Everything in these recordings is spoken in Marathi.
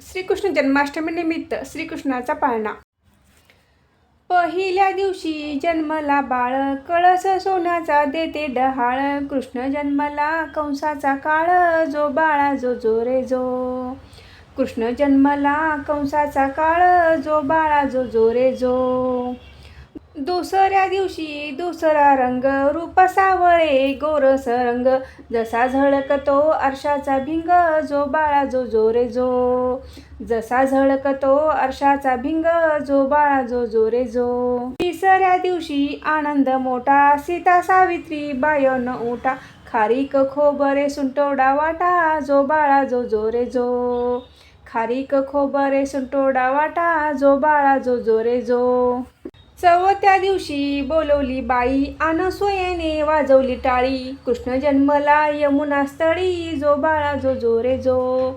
श्रीकृष्ण जन्माष्टमीनिमित्त श्रीकृष्णाचा पाळणा. पहिल्या दिवशी जन्मला बाळ कळस सोन्याचा देते डहाळ. कृष्ण जन्मला कंसाचा काळ जो बाळा जो जो रे जो. कृष्ण जन्मला कंसाचा काळ जो बाळा जो जो रे जो. दुसऱ्या दिवशी दुसरा रंग रूप सावळे गोरस रंग जसा झळकतो अर्शाचा भिंग जो बाळा जो जो रे जो. जसा झळकतो अर्शाचा भिंग जो बाळा जो जो रे जो. तिसऱ्या दिवशी आनंद मोठा सीता सावित्री बायन उठा. खारीक खोबरे सुंटोडा वाटा जो बाळा जो जो रे जो. खारीक खोबरे सुंटोडा वाटा जो बाळा जो जो रे जो. चौथ्या दिवशी बोलवली बाई. अनसोयेने वाजवली टाळी. कृष्ण जन्मला यमुनास्थळी जो बाळा जो जो रे जो.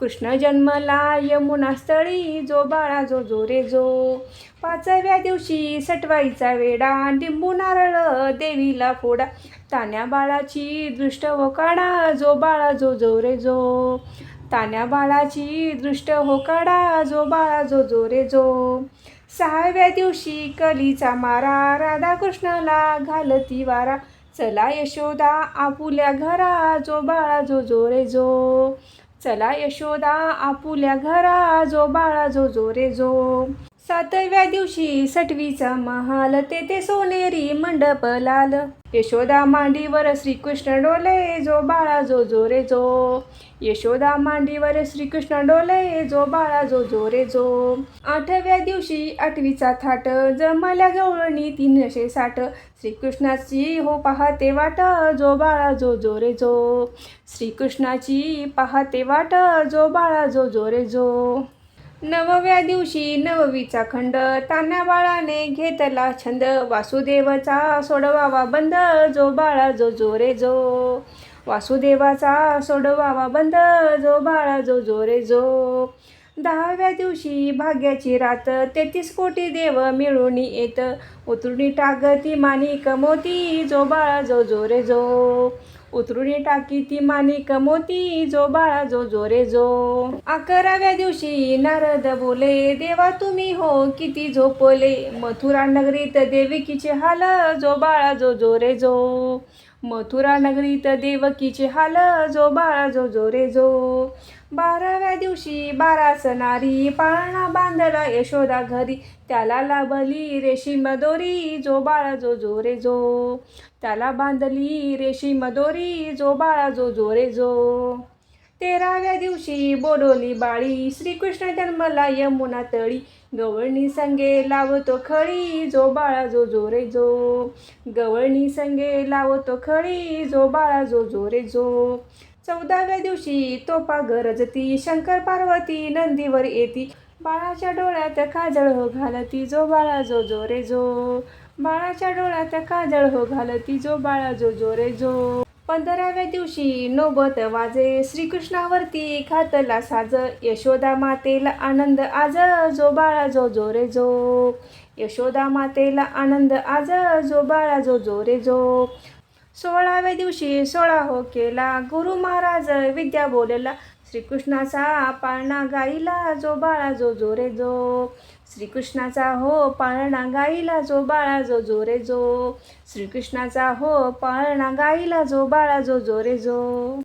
कृष्ण जन्मला यमुनास्थळी जो बाळा जो जो रे जो. पाचव्या दिवशी सटवाईचा वेडा लिंबू नारळ देवीला फोडा. तान्या बाळाची दृष्ट हो काढा जो बाळा जो जो रे जो. तान्या बाळाची दृष्ट हो काढा जो बाळा जो जो रे जो. सहाव्या दिवशी कलीचा मारा राधाकृष्णाला घालती वारा. चला यशोदा आपुल्या घरा जो बाळा जो जो रे जो. चला यशोदा आपुल्या घरा जो बाळा जो जो रे जो. सातव्या दिवशी सटवीचा महाल तेथे सोनेरी मंडप लाल यशोदा मांडीवर श्रीकृष्ण डोले जो बाळा जो जो रे जो. यशोदा मांडीवर श्रीकृष्ण डोले जो बाळा जो जो रे जो. आठव्या दिवशी आठवीचा थाट जमल्या गवळणी तीनशे साठ. श्रीकृष्णाची हो पाहते वाट जो बाळा जो जो रे जो. श्रीकृष्णाची पाहते वाट जो बाळा जो जो रे जो. नवव्या दिवशी नववीचा खंड. तान्या बाळाने घेतला छंद. वासुदेवाचा सोडवावा बंद. जो बाळा जो जोरे जो. वासुदेवाचा सोडवावा बंद. जो बाळा जो जोरे जो. दहाव्या दिवशी भाग्याची रात. तेहतीस कोटी देव मिळून येत. उतरुणी टागती मानिक मोती. जो बाळा जो जो रे जो. उतरुणी टाकी ती माणिक मोती जो बाळा जो जोरे जो. अकराव्या दिवशी नारद बोले देवा तुम्ही हो किती झोपले. मथुरा नगरीत देवकीचे हाल जो बाळा जो जोरे जो. मथुरा नगरीत देवकीचे हाल जो बाळा जो जो जो. बाराव्या दिवशी बारा सणारी पाळणा बांधला यशोदा घरी. त्याला लाभली रेशीम दोरी जो बाळा जो जो रे जो. त्याला बांधली रेशीम दोरी जो बाळा जो जो रे जो. तेराव्या दिवशी बोडोली बाळी श्रीकृष्ण जन्मला यमुना तळी. गवळणी संगे लावतो खळी जो बाळा जो जो रे जो. गवळणी संगे लावतो खळी जो बाळा जो जो रे जो. चौदाव्या दिवशी तोपा गरजती शंकर पार्वती नंदीवर येती. बाळाच्या डोळ्यात काजळ हो घालती जो बाळा जो जो रे जो. बाळाच्या डोळ्यात काजळ हो घालती जो बाळा जो जो रे जो. पंधराव्या दिवशी नोबत वाजे श्रीकृष्णावरती खातला साज. यशोदा मातेला आनंद आज जो बाळा जो जो रे जो. यशोदा मातेला आनंद आज जो बाळा जो जो रे जो. सोळाव्या दिवशी सोळा हो केला. गुरु महाराज विद्या बोलला श्रीकृष्णाचा पाळणा गाईला जो बाळा जो जो रे जो. श्रीकृष्णाचा हो पाळणा गाईला जो बाळा जो जो रे जो. श्रीकृष्णाचा हो पाळणा गाईला जो बाळा जो जो रे जो.